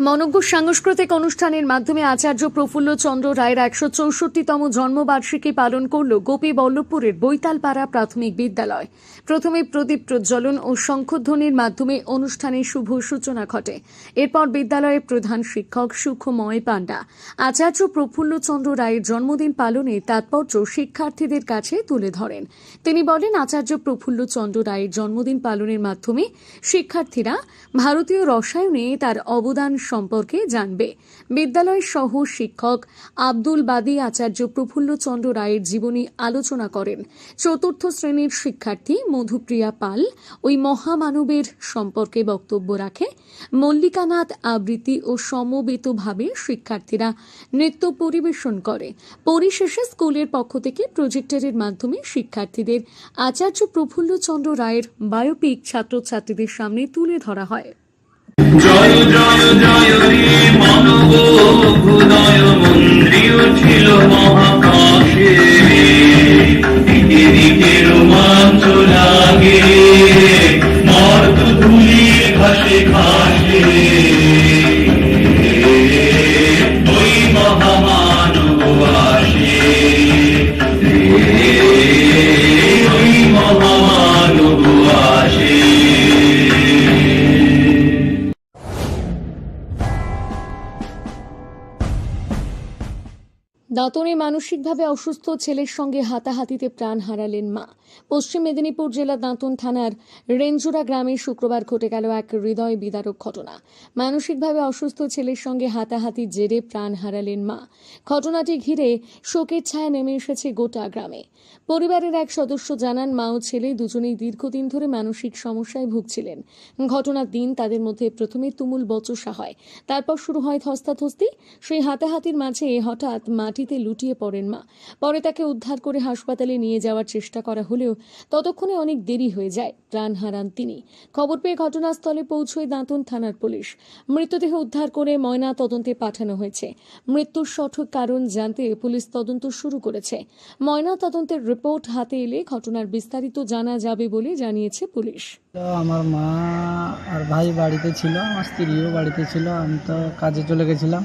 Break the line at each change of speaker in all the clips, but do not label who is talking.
মনজ্ঞ সাংস্কৃতিক অনুষ্ঠানের মাধ্যমে আচার্য প্রফুল্ল চন্দ্র রায়ের একশো চৌষট্টিতম জন্মবার্ষিকী পালন করল গোপী বল্লভপুরের বৈতালপাড়া প্রাথমিক বিদ্যালয়। প্রথমে প্রদীপ প্রজ্বলন ও শঙ্খধ্বনির মাধ্যমে অনুষ্ঠানের শুভ সূচনা ঘটে। এরপর বিদ্যালয়ের প্রধান শিক্ষক সুখময় পাণ্ডা। আচার্য প্রফুল্ল চন্দ্র রায়ের জন্মদিন পালনে তাৎপর্য শিক্ষার্থীদের কাছে তুলে ধরেন। তিনি বলেন, আচার্য প্রফুল্ল চন্দ্র রায়ের জন্মদিন পালনের মাধ্যমে শিক্ষার্থীরা ভারতীয় রসায়নে তার অবদান সম্পর্কে জানবে। বিদ্যালয় সহ শিক্ষক আব্দুল বাদী আচার্য প্রফুল্ল চন্দ্র রায়ের জীবনী আলোচনা করেন। চতুর্থ শ্রেণির শিক্ষার্থী মধুপ্রিয়া পাল ওই মহামানবের সম্পর্কে বক্তব্য রাখে। মল্লিকানাথ আবৃত্তি ও সমবেতভাবে শিক্ষার্থীরা নৃত্য পরিবেশন করে। পরিশেষে স্কুলের পক্ষ থেকে প্রজেক্টরের মাধ্যমে শিক্ষার্থীদের আচার্য প্রফুল্ল চন্দ্র রায়ের বায়োপিক ছাত্রছাত্রীদের সামনে তুলে ধরা হয়।
জয় জয় জয় রে মানব হৃদয় মন্দির ছিল মহাকাশে। দিকে
মানসিকভাবে অসুস্থ ছেলের সঙ্গে হাতাহাতিতে প্রাণ হারালেন মা। পশ্চিম মেদিনীপুর জেলা দাঁতন থানার রেঞ্জুরা গ্রামে শুক্রবার ঘটে গেল এক হৃদয় বিদারক ঘটনা। মানসিকভাবে অসুস্থ ছেলের সঙ্গে হাতাহাতি জেরে প্রাণ হারালেন মা। ঘটনাটি ঘিরে শোকের ছায়া নেমে এসেছে গোটা গ্রামে। পরিবারের এক সদস্য জানান, মা ও ছেলে দুজনেই দীর্ঘদিন ধরে মানসিক সমস্যায় ভুগছিলেন। ঘটনার দিন তাদের মধ্যে প্রথমে তুমুল বচসা হয়, তারপর শুরু হয় ধস্তাধস্তি। সেই হাতাহাতির মাঝে হঠাৎ মাটিতে লুটিয়ে পড়েন মা। পরে তাকে উদ্ধার করে হাসপাতালে নিয়ে যাওয়ার চেষ্টা করা হলেও ততক্ষণে অনেক দেরি হয়ে যায়, প্রাণ হারান তিনি। খবর পেয়ে ঘটনাস্থলে পৌঁছয় দাঁতন থানার পুলিশ। মৃতদেহ উদ্ধার করে ময়না তদন্তে পাঠানো হয়েছে। মৃত্যুর সঠিক কারণ জানতে পুলিশ তদন্ত শুরু করেছে। ময়না তদন্তের রিপোর্ট হাতে এলে ঘটনার বিস্তারিত জানা যাবে বলে জানিয়েছে পুলিশ।
আমার মা আর ভাই বাড়িতে ছিল, আমার স্ত্রীও বাড়িতে ছিল, আমি তো কাজে চলে গেছিলাম।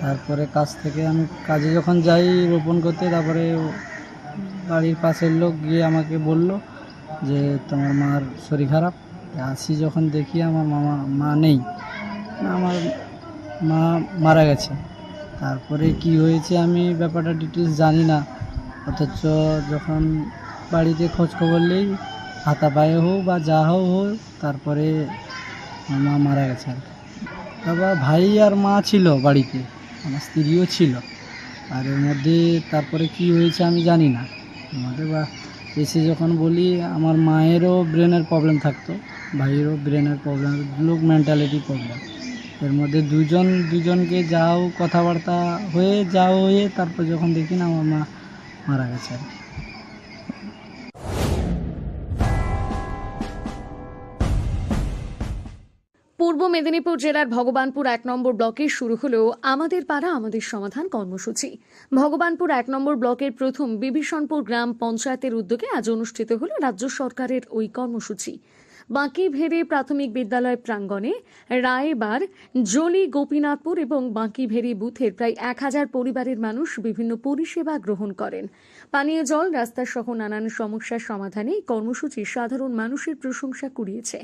তারপরে কাজ থেকে আমি কাজে যখন যাই রোপণ করতে, তারপরে বাড়ির পাশের লোক গিয়ে আমাকে বলল যে, তোমার মার শরীর খারাপ? আসি যখন দেখি আমার মামা, মা নেই। আমার মা মারা গেছে। তারপরে কি হয়েছে আমি ব্যাপারটা ডিটেলস জানি না। অথচ যখন বাড়িতে খোঁজ খবর নেই হাতা পায়ে হোক বা যা হোক হোক, তারপরে মা মারা গেছে আর। তারপর ভাই আর মা ছিল বাড়িতে, আমার স্ত্রীও ছিল। আর এর মধ্যে তারপরে কি হয়েছে আমি জানি না। আমাদের বা এসে যখন বলি, আমার মায়েরও ব্রেনের প্রবলেম থাকতো, ভাইয়েরও ব্রেনের প্রবলেম লোক মেন্টালিটি প্রবলেম এর মধ্যে দুজন, দুজনকে যাও কথাবার্তা হয়ে যাও হয়ে, তারপর যখন দেখি না, আমার মা মারা গেছে আর কি।
পূর্ব মেদিনীপুর জেলার ভগবানপুর এক নম্বর ব্লকে শুরু হলো আমাদের পাড়া আমাদের সমাধান কর্মসূচি ভগবানপুর এক নম্বর ব্লকের প্রথম বিভীষণপুর গ্রাম পঞ্চায়েতের উদ্যোগে আজ অনুষ্ঠিত হলো রাজ্য সরকারের ওই কর্মসূচি বাঁকি ভেড়ে প্রাথমিক বিদ্যালয় প্রাঙ্গণে রায়বার, জলি, গোপীনাথপুর এবং বাঁকি ভেড়ি বুথের প্রায় এক হাজার পরিবারের মানুষ বিভিন্ন পরিষেবা গ্রহণ করেন। পানীয় জল রাস্তা সহ নানান সমস্যার সমাধানে কর্মসূচি সাধারণ মানুষের প্রশংসা কুড়িয়েছে।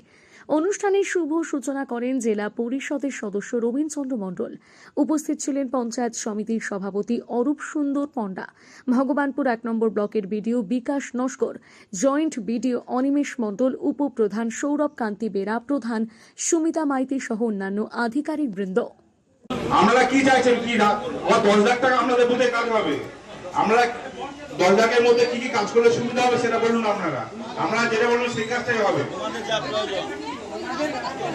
অনুষ্ঠানের শুভ সূচনা করেন জেলা পরিষদের সদস্য রবীন্দ্রচন্দ্র মণ্ডল। উপস্থিত ছিলেন পঞ্চায়েত সমিতির সভাপতি অরূপ সুন্দর পণ্ডা। ভগবানপুর এক নম্বর ব্লকের BDO Bikash Naskar. Joint BDO Animesh Mondal, উপপ্রধান সৌরভ কান্তি বেরা, প্রধান সুমিতা মাইতি সহ অন্যান্য আধিকারিক বৃন্দ।
আমরা কি চাইছেন? কি না? আমার দশ লাখ টাকা আপনাদের বুথে কাজ হবে। আমরা দশ লাখের মধ্যে কি কি কাজ করলে সুবিধা হবে সেটা বলুন আপনারা। আমরা যেটা বলব সেই কাজটাই হবে।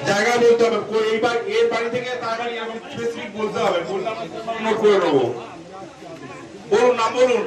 জায়গা বলতে হবে এইবার এর বাড়ি থেকে তার বাড়ি এরকম স্পেসিফিক বলতে হবে বললাম নোট করে নেব। বলুন নাম বলুন।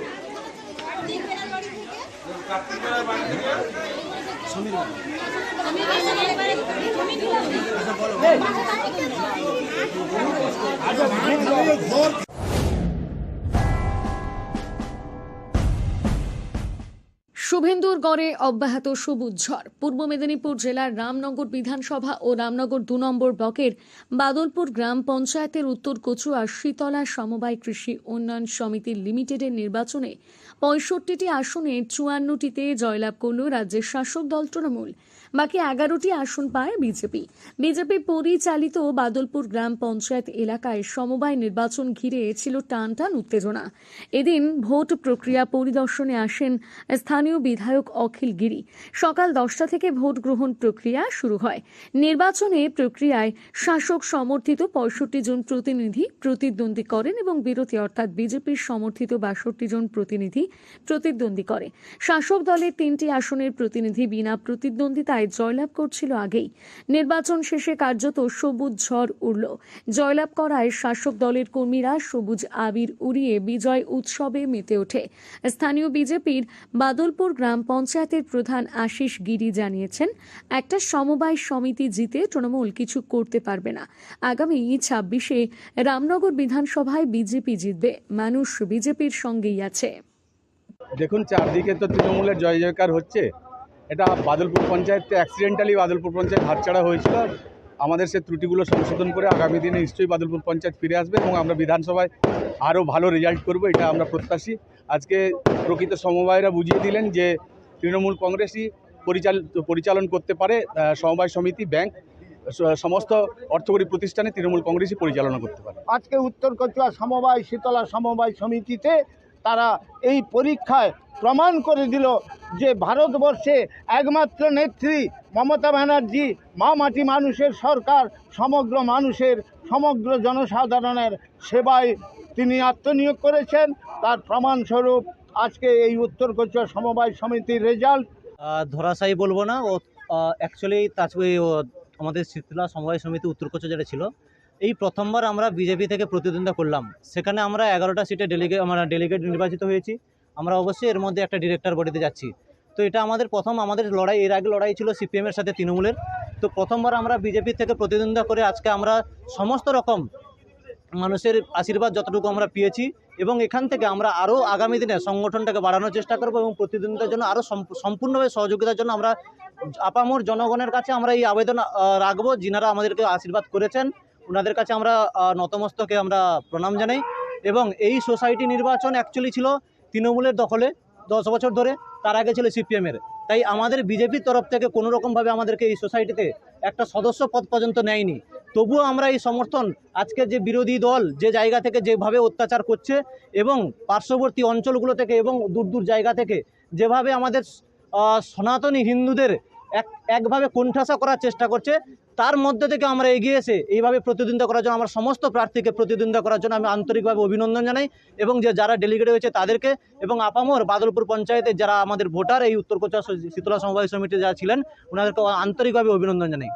শুভেন্দুর গড়ে অব্যাহত সবুজ ঝড়। পূর্ব মেদিনীপুর জেলার রামনগর বিধানসভা ও রামনগর দু নম্বর ব্লকের বাদলপুর গ্রাম পঞ্চায়েতের উত্তর কচুয়া শীতলা সমবায় কৃষি উন্নয়ন সমিতি লিমিটেডের নির্বাচনে পঁয়ষট্টিটি আসনে চুয়ান্নটিতে জয়লাভ করল রাজ্যের শাসক দল তৃণমূল। বাকি এগারোটি আসন পায় বিজেপি। বিজেপি পরিচালিত বাদলপুর গ্রাম পঞ্চায়েত এলাকায় সমবায় নির্বাচন ঘিরে ছিল টান টান উত্তেজনা। এদিন ভোট প্রক্রিয়া পরিদর্শনে আসেন স্থানীয় বিধায়ক অখিল গিরি। সকাল দশটা থেকে ভোট গ্রহণ প্রক্রিয়া শুরু হয়। নির্বাচনে প্রক্রিয়ায় শাসক সমর্থিত পঁয়ষট্টি জন প্রতিনিধি প্রতিদ্বন্দ্বী করেন এবং বিরোধী অর্থাৎ বিজেপির সমর্থিত বাষট্টি জন প্রতিনিধি প্রতিদ্বন্দ্বী করে। শাসক দলের তিনটি আসনের প্রতিনিধি বিনা প্রতিদ্বন্দ্বিতায় জয়লাভ করছিল আগেই। নির্বাচন শেষে কার্যত সবুজ ঝড় উড়ল। জয়লাভ করায় শাসক দলের কর্মীরা সবুজ আবির উড়িয়ে বিজয় উৎসবে মেতে ওঠে। স্থানীয় বিজেপির বাদলপুর গ্রাম পঞ্চায়েতের প্রধান আশিস গিরি জানিয়েছেন, একটা সমবায় সমিতি জিতে তৃণমূল কিছু করতে পারবে না। আগামী ছাব্বিশে রামনগর বিধানসভায় বিজেপি জিতবে। মানুষ বিজেপির সঙ্গেই আছে।
দেখুন, চারদিকে তো তৃণমূলের জয় জয়কার হচ্ছে। এটা বাদলপুর পঞ্চায়েতে অ্যাক্সিডেন্টালি বাদলপুর পঞ্চায়েত হাতছাড়া হয়েছিল। আমাদের সে ত্রুটিগুলো সংশোধন করে আগামী দিনে নিশ্চয়ই বাদলপুর পঞ্চায়েত ফিরে আসবে এবং আমরা বিধানসভায় আরও ভালো রেজাল্ট করব, এটা আমরা প্রত্যাশী। আজকে প্রকৃত সমবায়রা বুঝিয়ে দিলেন যে তৃণমূল কংগ্রেসই পরিচাল, পরিচালন করতে পারে সমবায় সমিতি, ব্যাংক সমস্ত অর্থকরী প্রতিষ্ঠানে তৃণমূল কংগ্রেসই পরিচালনা করতে পারে।
আজকে উত্তর কচুয়া সমবায়, শীতলা সমবায় সমিতিতে তারা এই পরীক্ষায় প্রমাণ করে দিল যে ভারতবর্ষে একমাত্র নেত্রী মমতা ব্যানার্জি মা মাটি মানুষের সরকার, সমগ্র মানুষের, সমগ্র জনসাধারণের সেবায় তিনি আত্মনিয়োগ করেছেন। তার প্রমাণস্বরূপ আজকে এই উত্তর কচুয়া সমবায় সমিতির রেজাল্ট।
ধরাশায়ী বলব না, ও অ্যাকচুয়ালি তাজপুর আমাদের শীতলা সমবায় সমিতি উত্তরকচ্ছ যেটা ছিল। এই প্রথমবার আমরা বিজেপি থেকে প্রতিদ্বন্দ্বিতা করলাম। সেখানে আমরা এগারোটা সিটে ডেলিগেট আমরা ডেলিগেট নির্বাচিত হয়েছি। আমরা অবশ্যই এর মধ্যে একটা ডিরেক্টর বডিতে যাচ্ছি। তো এটা আমাদের প্রথম, আমাদের লড়াই, এর আগে লড়াই ছিল সিপিএমের সাথে তৃণমূলের। তো প্রথমবার আমরা বিজেপি থেকে প্রতিদ্বন্দ্বিতা করে আজকে আমরা সমস্ত রকম মানুষের আশীর্বাদ যতটুকু আমরা পেয়েছি এবং এখান থেকে আমরা আরও আগামী দিনে সংগঠনটাকে বাড়ানোর চেষ্টা করব এবং প্রতিদ্বন্দ্বিতার জন্য আরও সম্পূর্ণভাবে সহযোগিতার জন্য আমরা আপামর জনগণের কাছে আমরা এই আবেদন রাখব। যিনারা আমাদেরকে আশীর্বাদ করেছেন ওনাদের কাছে আমরা নতমস্তকে আমরা প্রণাম জানাই এবং এই সোসাইটি নির্বাচন অ্যাকচুয়ালি ছিল তৃণমূলের দখলে দশ বছর ধরে, তার আগে ছিল সিপিএমের। তাই আমাদের বিজেপির তরফ থেকে কোনো রকমভাবে আমাদেরকে এই সোসাইটিতে একটা সদস্য পদ পর্যন্ত নেয়নি। তবুও আমরা এই সমর্থন আজকে যে বিরোধী দল যে জায়গা থেকে যেভাবে অত্যাচার করছে এবং পার্শ্ববর্তী অঞ্চলগুলো থেকে এবং দূর দূর জায়গা থেকে যেভাবে আমাদের সনাতনী হিন্দুদের এক, একভাবে কুণ্ঠাসা করার চেষ্টা করছে। তার মধ্যে থেকে আমরা এগিয়ে এসে এইভাবে প্রতিদ্বন্দ্বিতা করার জন্য, আমার সমস্ত প্রার্থীকে প্রতিদ্বন্দ্বিতা করার জন্য আমি আন্তরিকভাবে অভিনন্দন জানাই এবং যে যারা ডেলিগেট হয়েছে তাদেরকে এবং আপামর বাদলপুর পঞ্চায়েতের যারা আমাদের ভোটার, এই উত্তর কোচা শীতলা সমবায় সমিতি যারা ছিলেন ওনাদেরকে আন্তরিকভাবে অভিনন্দন জানাই।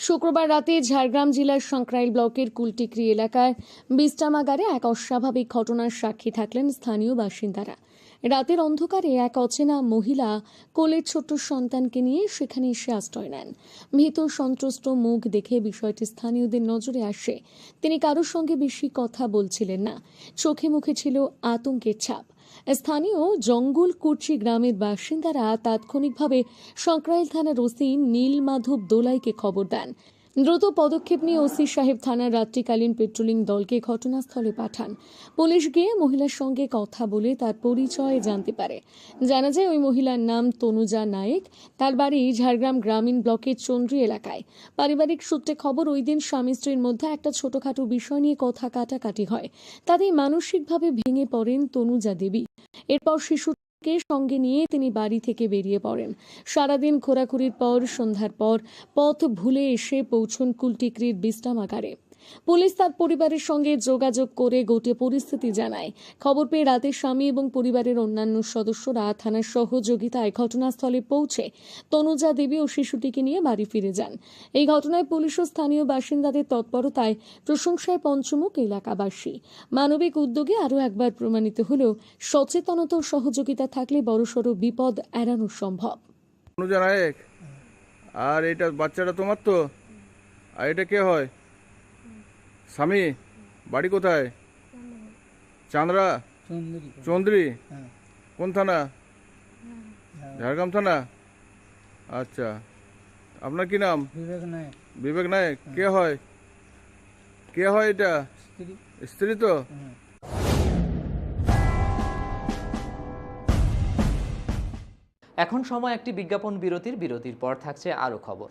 শুক্রবার রাতে ঝাড়গ্রাম জেলার সংক্রাইল ব্লকের কুলটিকরি এলাকায় বিশ্রামাগারে এক অস্বাভাবিক ঘটনার সাক্ষী থাকলেন স্থানীয় বাসিন্দারা। রাতের অন্ধকারে এক অচেনা মহিলা কোলের ছোট্ট সন্তানকে নিয়ে সেখানে এসে আশ্রয় নেন। ভীত সন্ত্রস্ত মুখ দেখে বিষয়টি স্থানীয়দের নজরে আসে। তিনি কারোর সঙ্গে বেশি কথা বলছিলেন না। চোখে মুখে ছিল আতঙ্কের ছাপ। স্থানীয় জঙ্গল কুর্চি গ্রামের বাসিন্দারা তাৎক্ষণিকভাবে সংক্রাইল থানার ওসি নীল মাধব দোলাইকে খবর দেন। দ্রুত পদক্ষেপ নিয়ে ওসি সাহেব থানার রাত্রিকালীন পেট্রোলিং দলকে ঘটনাস্থলে পাঠান। পুলিশ গিয়ে মহিলার সঙ্গে কথা বলে তার পরিচয় জানতে পারে। জানা যায়, ওই মহিলার নাম তনুজা নায়েক। তার বাড়ি ঝাড়গ্রাম গ্রামীণ ব্লকের চন্দ্রী এলাকায়। পারিবারিক সূত্রে খবর, ওই দিন স্বামী স্ত্রীর মধ্যে একটা ছোটখাটো বিষয় নিয়ে কথা কাটাকাটি হয়। তাতেই মানসিকভাবে ভেঙে পড়েন তনুজা দেবী। এরপর শিশুকে সঙ্গে নিয়ে তিনি বাড়ি থেকে বেরিয়ে পড়েন। সারাদিন ঘোরাঘুরির পর, সন্ধ্যার পর পথ ভুলে এসে পৌঁছন কুলটিকরির বিশ্রামাগারে। পুলিশ তার পরিবারের সঙ্গে যোগাযোগ করে গোটে পরিস্থিতি জানায়। খবর পেয়ে রাতে স্বামী এবং পরিবারের অন্যান্য সদস্যরা থানার সহযোগিতায় ঘটনাস্থলে পৌঁছে তনুজা দেবী ও শিশুটিকে নিয়ে বাড়ি ফিরে যান। এই ঘটনায় পুলিশ ও স্থানীয় বাসিন্দাদের তৎপরতায় প্রশংসায় পঞ্চমুখ এলাকাবাসী। মানবিক উদ্যোগে আরও একবার প্রমাণিত হলেও সচেতনতা ও সহযোগিতা থাকলে বড়সড় বিপদ এড়ানো সম্ভব।
আর এটা বাচ্চাটা তোমার তো? আর এটা কে হয়? স্বামী বাড়ি কোথায়? চাঁদরা?
চন্দ্রী
চন্দ্রী
হ্যাঁ।
কোন থানা? ঝাড়গ্রাম থানা? আচ্ছা। আপনার কি নাম?
বিবেক নায়ক।
বিবেক নায়ক। কে হয়? কে হয় এটা?
স্ত্রী।
স্ত্রী তো?
হ্যাঁ।
এখন সময় একটি বিজ্ঞাপন বিরতির বিরতির পর থাকছে আরও খবর।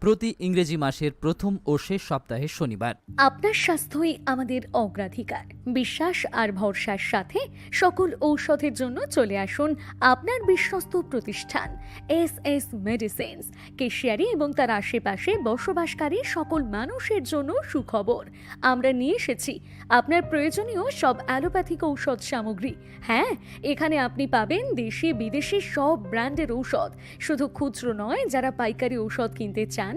প্রতি ইংরেজি মাসের প্রথম ও শেষ সপ্তাহে শনিবার।
আপনার স্বাস্থ্যই আমাদের অগ্রাধিকার। বিশ্বাস আর ভরসার সাথে সকল ঔষধের জন্য চলে আসুন আপনার বিশ্বস্ত প্রতিষ্ঠান, এস এস মেডিসিনস। কেশিয়ারি এবং তার আশেপাশে বসবাসকারী সকল মানুষের জন্য সুখবর। আমরা নিয়ে এসেছি আপনার প্রয়োজনীয় সব অ্যালোপ্যাথিক ঔষধ সামগ্রী। হ্যাঁ এখানে আপনি পাবেন দেশি বিদেশি সব ব্র্যান্ডের ঔষধ। শুধু খুচরো নয়, যারা পাইকারি ঔষধ কিনতে চান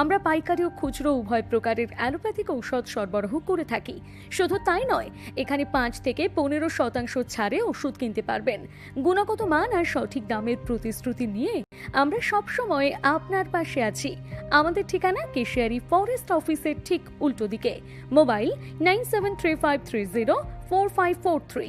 আমরা পাইকারি ও খুচরো উভয় প্রকারের অ্যালোপ্যাথিক ঔষধ সরবরাহ করে থাকি। শুধু তাই নয়, এখানে পাঁচ থেকে পনেরো শতাংশ ছাড়ে ওষুধ কিনতে পারবেন। গুণগত মান আর সঠিক দামের প্রতিশ্রুতি নিয়ে আমরা সবসময় আপনার পাশে আছি। আমাদের ঠিকানা কেশিয়ারি ফরেস্ট অফিসের ঠিক উল্টো দিকে। Mobile nine seven three five three zero four five four three.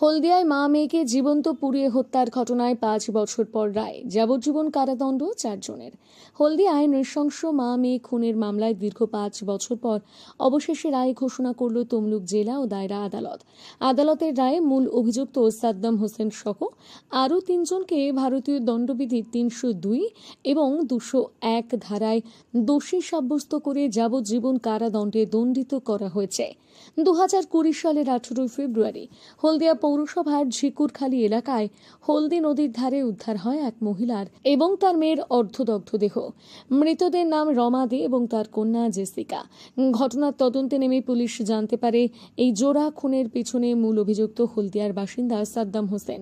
হলদিয়ায় মা মেয়েকে জীবন্ত পুড়িয়ে হত্যার ঘটনায় পাঁচ বছর পর রায়, যাবজ্জীবন কারাদণ্ড চারজনের। হলদিয়ায় নৃশংস মা মেয়ে খুনের মামলায় দীর্ঘ পাঁচ বছর পর অবশেষে রায় ঘোষণা করল তমলুক জেলা ও দায়রা আদালত। আদালতের রায়ে মূল অভিযুক্ত সাদ্দাম হোসেন সহ আরও তিনজনকে ভারতীয় দণ্ডবিধির তিনশো দুই এবং দুশো এক ধারায় দোষী সাব্যস্ত করে যাবজ্জীবন কারাদণ্ডে দণ্ডিত করা হয়েছে। দু হাজার কুড়ি সালের আঠেরোই ফেব্রুয়ারি হলদিয়া পৌরসভার ঝিকুরখালী এলাকায় হলদি নদীর ধারে উদ্ধার হয় এক মহিলার এবং তার মেয়ের অর্ধদগ্ধ দেহ। মৃতদের নাম রমা দে এবং তার কন্যা জেসিকা। ঘটনার তদন্তে নেমে পুলিশ জানতে পারে, এই জোড়া খুনের পেছনে মূল অভিযুক্ত হলদিয়ার বাসিন্দা সাদ্দাম হোসেন।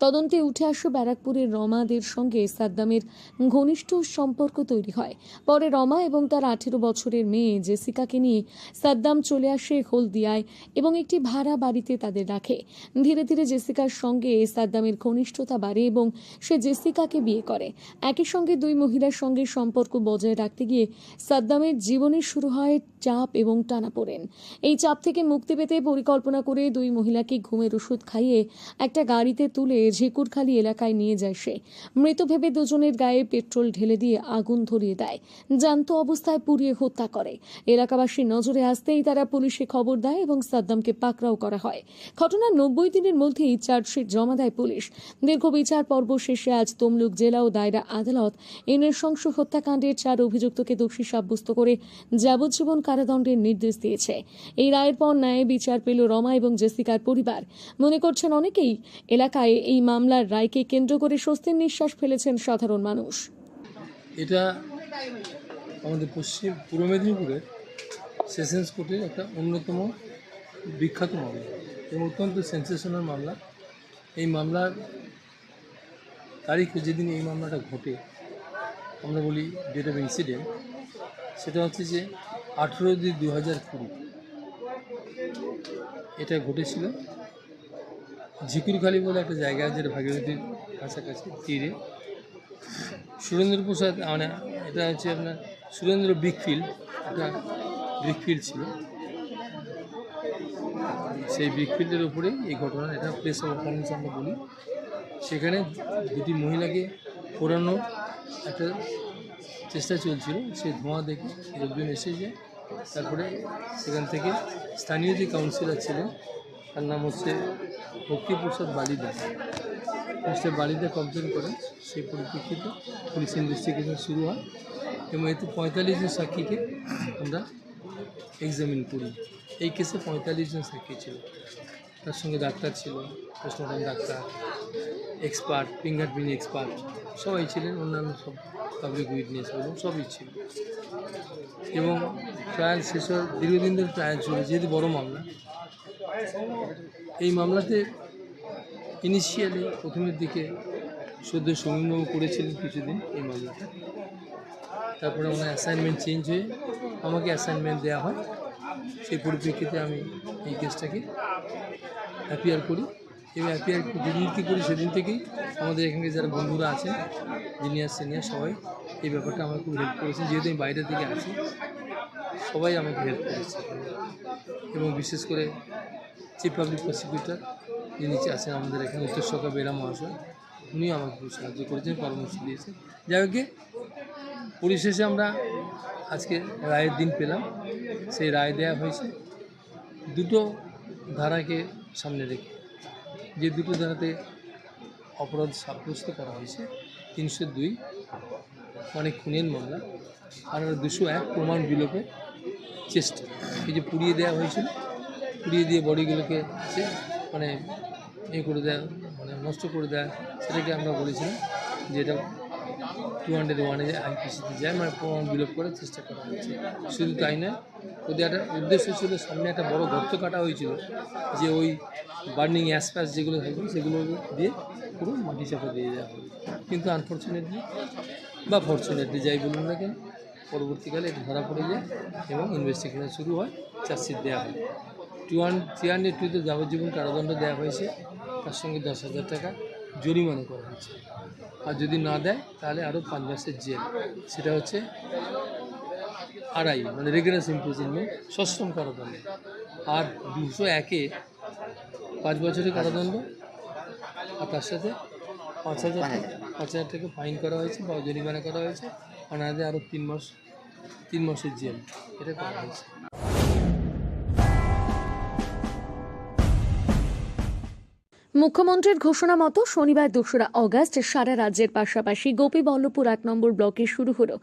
তদন্তে উঠে আসে ব্যারাকপুরের রমাদের সঙ্গে সাদ্দামের ঘনিষ্ঠ সম্পর্ক তৈরি হয়। পরে রমা এবং তার আঠেরো বছরের মেয়ে জেসিকাকে নিয়ে সাদ্দাম চলে আসে হলদিয়ায় এবং একটি ভাড়া বাড়িতে তাদের রাখে। ধীরে ধীরে জেসিকার সঙ্গে সাদ্দামের ঘনিষ্ঠতা বাড়ে এবং সে জেসিকাকে বিয়ে করে। একই সঙ্গে দুই মহিলার সঙ্গে সম্পর্ক বজায় রাখতে গিয়ে সাদ্দামের জীবনে শুরু হয় চাপ এবং টানাপোড়েন এই চাপ থেকে মুক্তি পেতে পরিকল্পনা করে দুই মহিলাকে ঘুমের ওষুধ খাইয়ে একটা গাড়িতে তুলে ঝিকুরখালি এলাকায় নিয়ে যায় সে। মৃত ভেবে দুজনের গায়ে পেট্রোল ঢেলে দিয়ে আগুন ধরিয়ে দেয়। জ্যান্ত অবস্থায় পুড়িয়ে হত্যা করে। এলাকাবাসীর নজরে আসতেই তারা পুলিশে খবর দেয় এবং সাদ্দামকে পাকড়াও করা হয়। ঘটনার নব্বই দিনের মধ্যেই চার্জশিট জমা দেয় পুলিশ। দীর্ঘ বিচার পর্ব শেষে আজ তমলুক জেলা ও দায়রা আদালত এই নৃশংস হত্যাকাণ্ডের চার অভিযুক্তকে দোষী সাব্যস্ত করে যাবজ্জীবন কারাদণ্ডের নির্দেশ দিয়েছে। এই রায়ের পর ন্যায় বিচার পেল রমা এবং জেসিকার পরিবার। মনে করছেন অনেকেই এলাকায় এই মামলার রায়কে কেন্দ্র করে স্বস্তির নিঃশ্বাস ফেলেছেন সাধারণ মানুষ।
এটা আমাদের পশ্চিম, পূর্ব মেদিনীপুরের সেশনস কোর্টের একটা অন্যতম বিখ্যাত মামলা, এবং অত্যন্ত সেন্সেশনাল মামলা। এই মামলার তারিখে যেদিন এই মামলাটা ঘটে, আমরা বলি ডেট অফ ইনসিডেন্ট সেটা হচ্ছে যে আঠেরো দুই দু হাজার কুড়ি। এটা ঘটেছিল ঝিকুরখালি বলে একটা জায়গা যেটা ভাগীরথীর কাছাকাছি, তীরে। সুরেন্দ্র প্রসাদ মানে এটা হচ্ছে আপনার সুরেন্দ্র ব্রিকফিল্ড একটা ব্রিকফিল্ড ছিল। সেই ব্রিকফিল্ডের উপরে এই ঘটনা এটা প্লেস অফ অকারেন্স আমরা বলি। সেখানে দুটি মহিলাকে পোড়ানোর একটা চেষ্টা চলছিল। সেই ধোঁয়া দেখে লোকজন এসে যায়। তারপরে সেখান থেকে স্থানীয় যে কাউন্সিলর ছিলেন, তার নাম হচ্ছে ভক্তিপ্রসাদ বালিদা। মিস্টার বালিদা কমপ্লেন করেন। সেই পরিপ্রেক্ষিতে পুলিশ ইনভেস্টিগেশন শুরু হয় এবং এতে পঁয়তাল্লিশ জন সাক্ষীকে আমরা এক্সামিন করি। এই কেসে পঁয়তাল্লিশ জন সাক্ষী ছিল। তার সঙ্গে ডাক্তার ছিল postmortem doctor expert fingerprint expert সবাই ছিলেন, অন্যান্য সব পাবলিক উইটনেস এবং সবই ছিল। এবং ট্রায়াল শেষ হওয়ার, দীর্ঘদিন ধরে ট্রায়াল চলে যেহেতু বড় মামলা, এই মামলাতে ইনিশিয়ালি প্রথমের দিকে সদ্য সমীমবাবু করেছিলেন কিছুদিন এই মামলাটা। তারপরে ওনার অ্যাসাইনমেন্ট চেঞ্জ হয়ে আমাকে অ্যাসাইনমেন্ট দেওয়া হয়। সেই পরিপ্রেক্ষিতে আমি এই কেসটাকে অ্যাপিয়ার করি। এবং অ্যাপিয়ার যেদিনকে করি সেদিন থেকেই আমাদের এখানে যারা বন্ধুরা আছেন জুনিয়র সিনিয়র সবাই এই ব্যাপারটা আমাকে খুব হেল্প করেছেন। যেহেতু আমি বাইরে থেকে আছি, সবাই আমাকে হেল্প করেছে। এবং বিশেষ করে চিফ পাবলিক প্রসিকিউটর যিনি আছেন আমাদের এখানে উত্তর সরকার বেরা মহাশয়, উনিও আমাকে খুব সাহায্য করেছেন, পরামর্শ দিয়েছেন। যাই হোক পরিশেষে আমরা আজকে রায়ের দিন পেলাম। সেই রায় দেওয়া হয়েছে। দুটো ধারাকে সামনে রেখে যে দুটো ধারাতে অপরাধ সাব্যস্ত করা হয়েছে, তিনশো দুই মানে খুনের মামলা, আর দুশো এক প্রমাণ বিলোপে চেষ্টা। এই যে পুড়িয়ে দেওয়া হয়েছিল, পুড়িয়ে দিয়ে বডিগুলোকে সে মানে এ করে দেওয়া মানে নষ্ট করে দেয়, সেটাকে আমরা বলেছিলাম যে এটা টু হান্ড্রেড ওয়ানে আইপিসিতে যায় মানে প্রমাণ বিলোপ করার চেষ্টা করা হয়েছে। শুধু তাই নয়, ওদের একটা উদ্দেশ্য ছিল, সামনে একটা বড় গর্ত কাটা হয়েছিল যে ওই বার্নিং অ্যাসপ্যাস যেগুলো থাকবে, সেগুলো দিয়ে পুরো মাটি চাপা দিয়ে দেওয়া হবে। কিন্তু আনফর্চুনেটলি বা ফর্চুনেটলি যাই বলুন না কেন, পরবর্তীকালে এটা ধরা পড়ে যায় এবং ইনভেস্টিগেশন শুরু হয় চার্জশিট দেওয়া হয়। টু ওয়ান থ্রি হান্ড্রেড টুতে যাবজ্জীবন কারাদণ্ড দেওয়া হয়েছে, তার সঙ্গে দশ হাজার টাকা জরিমানা করা হয়েছে। আর যদি না দেয় তাহলে আরও পাঁচ মাসের জেল। সেটা হচ্ছে আড়াই মানে রেগুলার ইমপ্রিজনমেন্ট সশ্রম কারাদণ্ড। আর দুশো একে পাঁচ বছরের কারাদণ্ড আর তার সাথে পাঁচ হাজার পাঁচ হাজার। টাকা ফাইন করা হয়েছে বা জরিমানা করা হয়েছে। আর নাহলে আরও তিন মাস তিন মাসের জেল। এটা করা হয়েছে।
মুখ্যমন্ত্রীর ঘোষণা মতো শনিবার দোসরা অগাস্ট সারা রাজ্যের পাশাপাশি গোপীবল্লভপুর এক নম্বর ব্লকে শুরু হলো।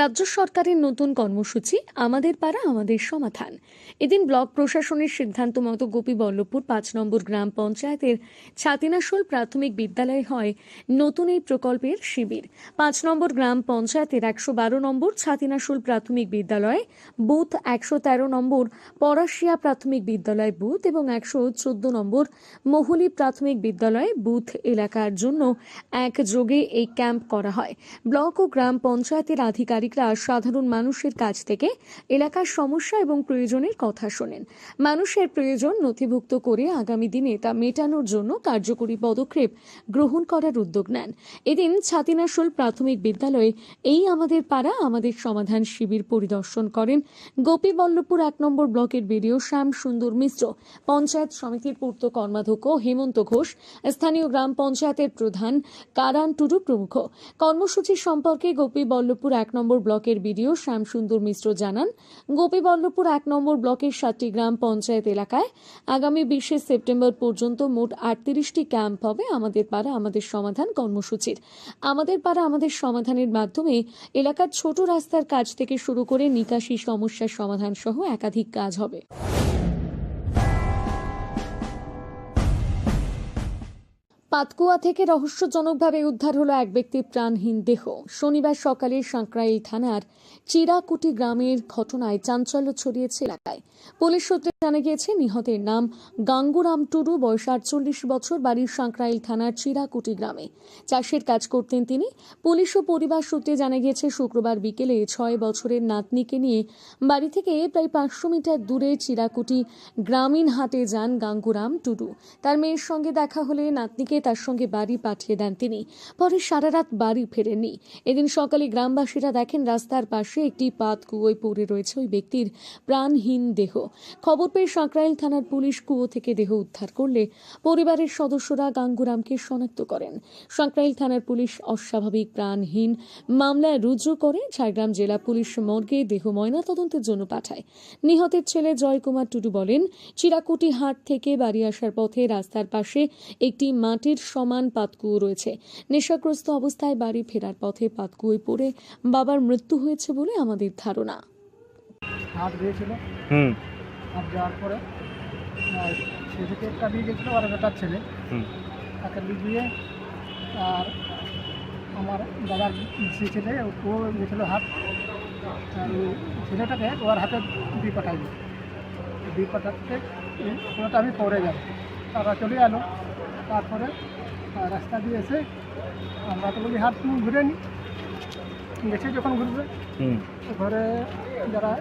রাজ্য সরকারের নতুন কর্মসূচি, আমাদের পাড়া, আমাদের সমাধান। এদিন ব্লক প্রশাসনের সিদ্ধান্ত মতো গোপীবল্লভপুর পাঁচ নম্বর গ্রাম পঞ্চায়েতের ছাতিনাশোল প্রাথমিক বিদ্যালয়ে হয় নতুন এই প্রকল্পের শিবির। পাঁচ নম্বর গ্রাম পঞ্চায়েতের একশো বারো নম্বর ছাতিনাশোল প্রাথমিক বিদ্যালয়ে বুথ, একশো তেরো নম্বর পরাশিয়া প্রাথমিক বিদ্যালয় বুথ এবং একশো চোদ্দ নম্বর মহুলি প্রাথমিক বিদ্যালয়ে বুথ এলাকার জন্য একযোগে এই ক্যাম্প করা হয়। ব্লক ও গ্রাম পঞ্চায়েতের আধিকারিকরা সাধারণ মানুষের কাছ থেকে এলাকার সমস্যা এবং প্রয়োজনের কথা শোনেন। মানুষের প্রয়োজন নথিভুক্ত করে আগামী দিনে তা মেটানোর জন্য কার্যকরী পদক্ষেপ গ্রহণ করার উদ্যোগ নেন। এদিন ছাতিনাশোল প্রাথমিক বিদ্যালয়ে এই আমাদের পাড়া, আমাদের সমাধান শিবির পরিদর্শন করেন গোপীবল্লভপুর এক নম্বর ব্লকের বিডিও শ্যাম সুন্দর মিশ্র। পঞ্চায়েত সমিতির পূর্ত কর্মাধ্যক্ষ হেমন্ত ঘোষ, স্থানীয় গ্রাম পঞ্চায়েতের প্রধান কারান টুডু প্রমুখ। কর্মসূচি সম্পর্কে গোপীবল্লভপুর এক নম্বর ব্লকের বিডিও শ্যামসুন্দর মিশ্র জানান গোপীবল্লভপুর এক নম্বর ব্লকের সাতটি গ্রাম পঞ্চায়েত এলাকায় আগামী বিশে সেপ্টেম্বর পর্যন্ত মোট আটত্রিশটি ক্যাম্প হবে আমাদের পাড়া, আমাদের সমাধান কর্মসূচির। আমাদের পাড়া, আমাদের সমাধানের মাধ্যমে এলাকার ছোট রাস্তার কাজ থেকে শুরু করে নিকাশি সমস্যার সমাধান সহ একাধিক কাজ হবে। পাতকুয়া থেকে রহস্যজনকভাবে উদ্ধার হলো এক ব্যক্তির প্রাণহীন দেহ। শনিবার সকালে সাঁকরাইল থানার চিরাকুটি গ্রামের ঘটনায় চাঞ্চল্য ছড়িয়েছে এলাকায়। পুলিশ সূত্রে জানা গিয়েছে, নিহতের নাম গাঙ্গুরাম টুডু, বয়স আটচল্লিশ বছর বাড়ির সাঁকরাইল থানার চিরাকুটি গ্রামে। চাষের কাজ করতেন তিনি। পুলিশ ও পরিবার সূত্রে জানা গিয়েছে, শুক্রবার বিকেলে ছয় বছরের নাতনিকে নিয়ে বাড়ি থেকে প্রায় পাঁচশো মিটার দূরে চিরাকুটি গ্রামীণ হাটে যান গাঙ্গুরাম টুডু। তার মেয়ের সঙ্গে দেখা হলে নাতনিকে তার সঙ্গে বাড়ি পাঠিয়ে দেন তিনি। পরে সারা রাত বাড়ি ফেরেননি। এদিন সকালে গ্রামবাসীরা দেখেন রাস্তার পাশে একটি পাত কুয়োয় পড়ে রয়েছে ওই ব্যক্তির প্রাণহীন দেহ। খবর পেয়ে সাঁকরাইল থানার পুলিশ কুয়ো থেকে দেহ উদ্ধার করলে পরিবারের সদস্যরা গাঙ্গুরামকে শনাক্ত করেন। সাঁকরাইল থানার পুলিশ অস্বাভাবিক প্রাণহীন মামলায় রুজু করে ঝাড়গ্রাম জেলা পুলিশ মর্গে দেহ ময়নাতদন্তের জন্য পাঠায়। নিহতের ছেলে জয়কুমার টুডু বলেন, চিরাকুটি হাট থেকে বাড়ি আসার পথে রাস্তার পাশে একটি মাটির সমান পাতকুয়ো রয়েছে। নেশাগ্রস্ত অবস্থায় বাড়ি ফেরার পথে পাতকুয়োয় পড়ে বাবার মৃত্যু হয়েছে বলে আমাদের ধারণা।
হাট গিয়েছিল?
হুম।
যাওয়ার পরে একটা গেছিল আর ছেলে।
হুম।
তাকে দিয়ে আর আমার দাদার যে ছেলে ও গেছিল আর ছেলেটাকে ওর হাতে দিয়ে দিয়ে পাঠাতে আমি পরে যাব। তারা চলে এলো। তারপরে রাস্তা দিয়ে এসে আমরা তো বলি হাট ঘুরে নিই। গেছে যখন ঘুরবে
হুম।
ঘরে যারা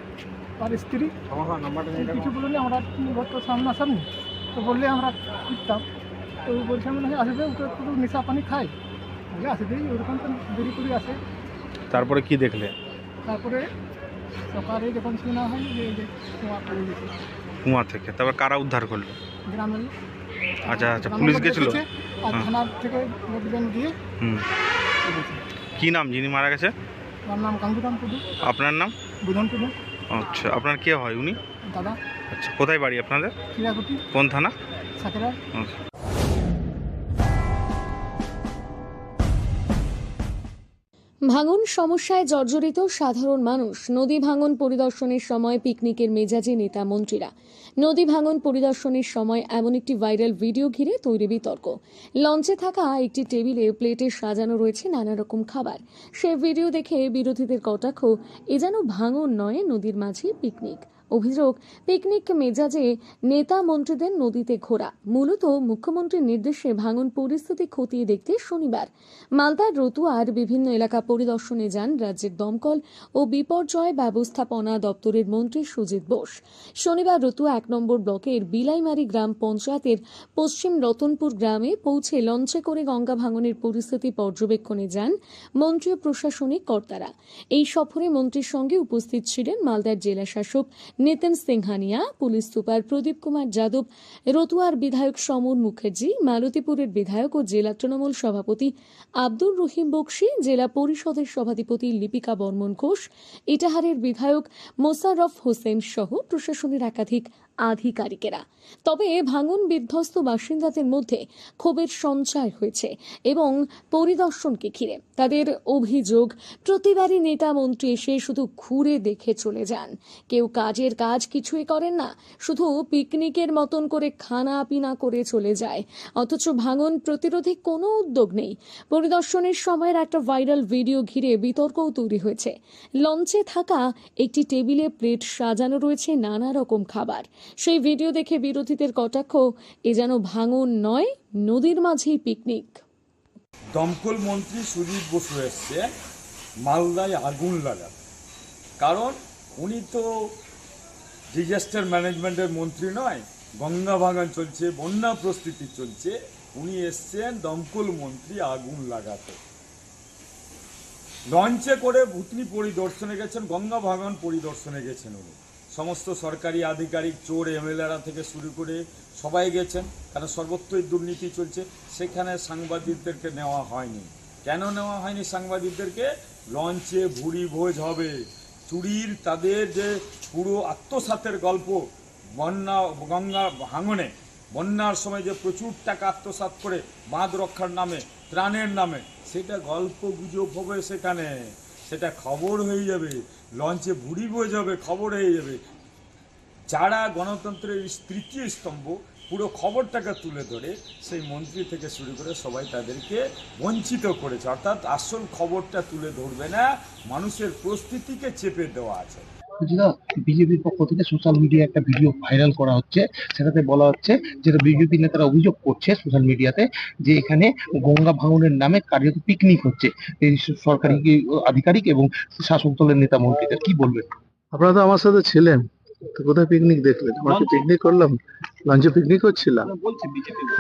তার স্ত্রী কিছু বললে আমরা ঘর তো সামনাসামনি তো বললে আমরা খুঁজতাম তো ও বলছে মনে হয় আসবে ওকে একটু নেশা পানি খায় বলে আসবেই ওরকম তো দেরি করে আসে।
তারপরে কি দেখলে?
তারপরে সকালে যখন শোনা হয় যে
কুয়া থেকে তারপর কারা উদ্ধার করল?
গ্রামের
আচ্ছা, আচ্ছা, পুলিশ গেছিল?
আর
হ্যাঁ।
থানার থেকে
হুম। কি নাম যিনি মারা গেছে?
আমার নাম কাঙ্গুরাম টুডু
আপনার নাম?
বুধন টুডু
আচ্ছা আপনার কে হয় উনি?
দাদা।
আচ্ছা কোথায় বাড়ি আপনাদের? কোন থানা?
সাকেরা
ভাঙন সমস্যায় জর্জরিত সাধারণ মানুষ। নদী ভাঙন পরিদর্শনের সময় পিকনিকের মেজাজে নেতা মন্ত্রীরা। নদী ভাঙন পরিদর্শনের সময় এমন একটি ভাইরাল ভিডিও ঘিরে তৈরি বিতর্ক। লঞ্চে থাকা একটি টেবিলে প্লেটে সাজানো রয়েছে নানা রকম খাবার। সে ভিডিও দেখে বিরোধীদের কটাক্ষ, এ যেন ভাঙন নয়, নদীর মাঝে পিকনিক। অভিযোগ পিকনিক মেজাজে নেতা মন্ত্রীদের নদীতে ঘোরা। মূলত মুখ্যমন্ত্রীর নির্দেশে ভাঙন পরিস্থিতি খতিয়ে দেখতে শনিবার। মালদার রতুয়ার বিভিন্ন এলাকা পরিদর্শনে যান রাজ্যের দমকল ও বিপর্যয় ব্যবস্থাপনা দপ্তরের মন্ত্রী সুজিত বোস। শনিবার রতুয়া এক নম্বর ব্লকের বিলাইমারি গ্রাম পঞ্চায়েতের পশ্চিম রতনপুর গ্রামে পৌঁছে লঞ্চে করে গঙ্গা ভাঙনের পরিস্থিতি পর্যবেক্ষণে যান মন্ত্রী ও প্রশাসনিক কর্তারা। এই সফরে মন্ত্রীর সঙ্গে উপস্থিত ছিলেন মালদার জেলা শাসক নিতিন সিংহানিয়া, পুলিশ সুপার প্রদীপ কুমার যাদব, রতুয়ার বিধায়ক সমর মুখার্জি, মালতীপুরের বিধায়ক ও জেলা তৃণমূল সভাপতি আব্দুর রহিম বক্সি, জেলা পরিষদের সভাধিপতি লিপিকা বর্মন ঘোষ, ইটাহারের বিধায়ক মোসারফ হোসেন সহ প্রশাসনের একাধিক আধিকারিকেরা। তবে ভাঙন বিধ্বস্ত বাসিন্দাদের মধ্যে ক্ষোভের সঞ্চয় হয়েছে এবং পরিদর্শনকে ঘিরে তাদের অভিযোগ, প্রতিবারই নেতা মন্ত্রী এসে শুধু ঘুরে দেখে চলে যান। কেউ কাজের কাজ কিছুই করেন না, শুধু পিকনিকের মতন করে খানা পিনা করে চলে যায়। অথচ ভাঙন প্রতিরোধে কোনো উদ্যোগ নেই। পরিদর্শনের সময়ের একটা ভাইরাল ভিডিও ঘিরে বিতর্কও তৈরি হয়েছে। লঞ্চে থাকা একটি টেবিলে প্লেট সাজানো রয়েছে নানা রকম খাবার। সেই ভিডিও দেখে বিরোধীদের কটাক্ষ, এ যেন ভাঙন নয়, নদীর মাঝেই পিকনিক।
দমকল মন্ত্রী সুদীপ বসু এসছে মালদায় আগুন লাগাতে। কারণ উনি তো ডিজাস্টার ম্যানেজমেন্টের মন্ত্রী নয়, গঙ্গা ভাঙন চলছে, বন্যা প্রস্তুতি চলছে, উনি এসছেন দমকল মন্ত্রী আগুন লাগাতে। লঞ্চে করে ভুতনি পরিদর্শনে গেছেন, গঙ্গা ভাঙন পরিদর্শনে গেছেন উনি। সমস্ত সরকারি আধিকারিক, চোর, এমএলএরা থেকে শুরু করে সবাই গেছেন, কারণ সর্বত্রই দুর্নীতি চলছে। সেখানে সাংবাদিকদেরকে নেওয়া হয়নি। কেন নেওয়া হয়নি সাংবাদিকদেরকে? লঞ্চে ভুড়ি ভোজ হবে। চুরির তাদের যে পুরো আত্মসাতের গল্প, বন্যা, গঙ্গা ভাঙনে, বন্যার সময় যে প্রচুর টাকা আত্মসাৎ করে বাঁধ রক্ষার নামে, ত্রাণের নামে, সেটা গল্প গুজব হবে সেখানে। সেটা খবর হয়ে যাবে, লঞ্চে ভুড়ি বয়ে যাবে খবর হয়ে যাবে। যারা গণতন্ত্রের তৃতীয় স্তম্ভ, পুরো খবরটাকে তুলে ধরে, সেই মন্ত্রী থেকে শুরু করে সবাই তাদেরকে বঞ্চিত করেছে। অর্থাৎ আসল খবরটা তুলে ধরবে না, মানুষের প্রস্তুতিকে চেপে দেওয়া আছে।
যেটা বিজেপির পক্ষ থেকে সোশ্যাল মিডিয়ায় একটা ভিডিও ভাইরাল করা হচ্ছে, সেটাতে বলা হচ্ছে যেটা বিজেপি নেতারা অভিযোগ করছে সোশ্যাল মিডিয়াতে যে এখানে গঙ্গা ভাঙনের নামে কার্যত পিকনিক হচ্ছে। এই সরকারি আধিকারিক এবং শাসক দলের নেতা মন্ত্রীদের। কি বলবেন?
আপনারা তো আমার সাথে ছিলেন। তো কোথায় পিকনিক দেখলেন আমরা কি পিকনিক করলাম? লঞ্চে পিকনিক করছিলাম?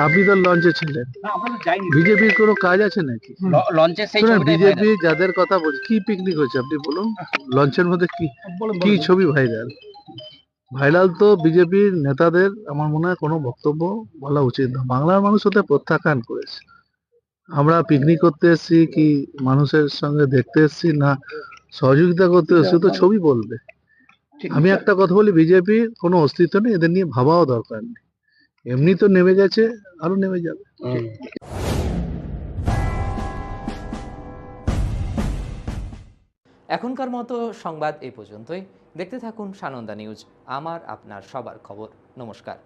আপনি তো লঞ্চে। ছিলেন। বিজেপির কোনো কাজ আছে নাকি?
লঞ্চে সেই
বিজেপি যাদের কথা বলছে কি পিকনিক হচ্ছে আপনি বলুন? লঞ্চের মধ্যে কি কি ছবি ভাইরাল ভাইরাল তো বিজেপির নেতাদের আমার মনে হয় কোনো বক্তব্য বলা উচিত না। বাংলার মানুষ ওতে প্রত্যাখ্যান করেছে। আমরা পিকনিক করতে এসেছি কি মানুষের সঙ্গে দেখতে এসেছি না? সহযোগিতা করতে এসেছি তো ছবি বলবে। আমি একটা কথা বলি বিজেপির কোনো অস্তিত্ব নেই এদের নিয়ে ভাবাও দরকার নেই। এমনি তো নেমে গেছে আরও নেমে যাবে।
এখনকার মতো সংবাদ এই পর্যন্তই। দেখতে থাকুন সানন্দা নিউজ আমার আপনার সবার খবর। নমস্কার।